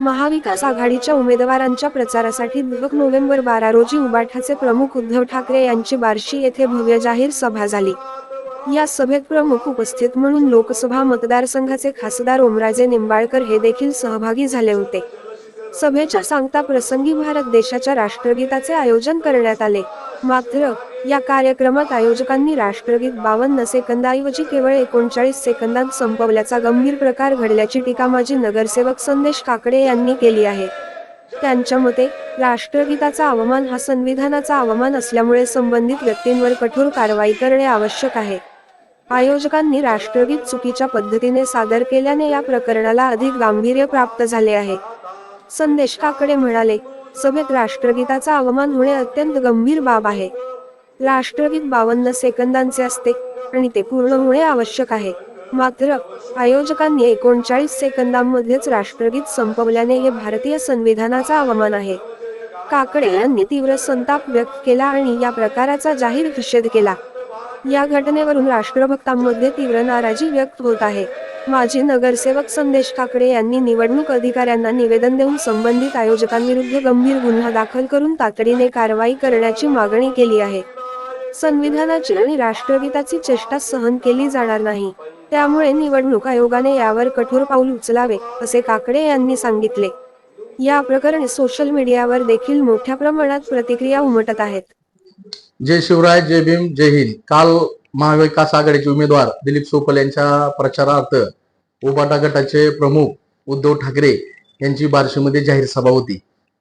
महाविकास आघाडीच्या उमेदवारांच्या प्रचारासाठी दिवक नोव्हेंबर बारा रोजी उबाठाचे प्रमुख उद्धव ठाकरे यांची बार्शी येथे भव्य जाहीर सभा झाली. या सभेत प्रमुख उपस्थित म्हणून लोकसभा मतदारसंघाचे खासदार ओमराजे निंबाळकर हे देखील सहभागी झाले होते. सभेच्या सांगता प्रसंगी भारत देशाच्या राष्ट्रगीताचे आयोजन करण्यात आले. मात्र या कार्यक्रमात आयोजकांनी राष्ट्रगीत बावन्न सेकंदाऐवजी केवळ एकोणचाळीस सेकंदात संपवल्याचा गंभीर प्रकार घडल्याची टीका माजी नगरसेवक संदेश काकडे यांनी केली आहे. त्यांच्या मते राष्ट्रगीताचा अवमान हा संविधानाचा अवमान असल्यामुळे संबंधित व्यक्तींवर कठोर कारवाई करणे आवश्यक आहे. आयोजकांनी राष्ट्रगीत चुकीच्या पद्धतीने सादर केल्याने या प्रकरणाला अधिक गांभीर्य प्राप्त झाले आहे. संदेश काकडे म्हणाले सभेत राष्ट्रगीताचा अवमान होणे अत्यंत गंभीर बाब आहे. राष्ट्रगीत बावन्न सेकंदांचे असते आणि ते पूर्ण होणे आवश्यक आहे. मात्र आयोजकांनी एकोणचाळीस सेकंदांमध्येच राष्ट्रगीत संपवल्याने हे भारतीय संविधानाचा अवमान आहे. काकडे यांनी तीव्र संताप व्यक्त केला आणि या प्रकाराचा जाहीर निषेध केला. या घटनेवरून राष्ट्रभक्तांमध्ये तीव्र नाराजी व्यक्त होत आहे. माजी नगरसेवक संदेश काकडे यांनी निवडणूक अधिकाऱ्यांना निवेदन देऊन संबंधित आयोजकांविरुद्ध गंभीर गुन्हा दाखल करून तातडीने कारवाई करण्याची मागणी केली आहे. संविधानाची आणि राष्ट्रगीताची चेष्टा सहन केली जाणार नाही. त्यामुळे निवडणूक आयोगाने यावर कठोर पाऊल उचलावे असे काकडे यांनी सांगितले. या प्रकरणी सोशल मीडियावर देखील मोठ्या प्रमाणात प्रतिक्रिया उमटत आहेत. जय शिवराय जय भीम जय हिंद. काल महाविकास आघाडीचे उमेदवार दिलीप सोपल यांच्या प्रचारार्थ उबाटा गटाचे प्रमुख उद्धव ठाकरे यांची बार्शीमध्ये जाहीर सभा होती.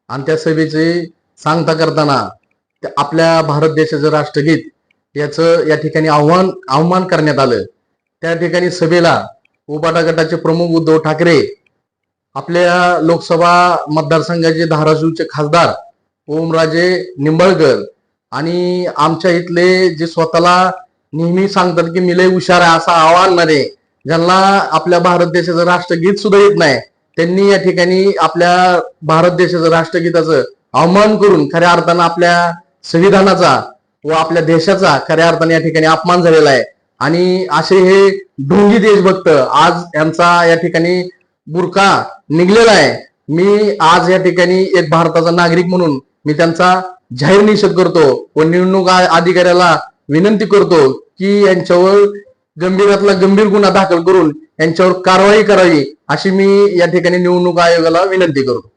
आणि त्या सभेचे सांगता करताना आपल्या भारत देशाचं राष्ट्रगीत याचं या ठिकाणी आव्हान आव्हान करण्यात आलं. त्या ठिकाणी सभेला उबाटा गटाचे प्रमुख उद्धव ठाकरे आपल्या लोकसभा मतदारसंघाचे धाराशिवचे खासदार ओमराजे निंबळकर आणि आमच्या इथले जे स्वतःला नेहमी सांगतात की मी लय हुशार आहे असं आव्हानमध्ये ज्यांना आपल्या भारत देशाचं राष्ट्रगीत सुद्धा येत नाही त्यांनी या ठिकाणी आपल्या भारत देशाचं राष्ट्रगीताचं अवमान करून खऱ्या अर्थानं आपल्या संविधानाचा व आपल्या देशाचा खऱ्या अर्थाने या ठिकाणी अपमान झालेला आहे. आणि असे हे ढोंगी देशभक्त आज यांचा या ठिकाणी बुरका निघलेला आहे. मी आज या ठिकाणी एक भारताचा नागरिक म्हणून मी त्यांचा जाहीर निषेध करतो व निवडणूक अधिकाऱ्याला विनंती करतो की यांच्यावर गंभीरातला गंभीर गुन्हा दाखल करून यांच्यावर कारवाई करावी अशी मी या ठिकाणी निवडणूक आयोगाला विनंती करतो.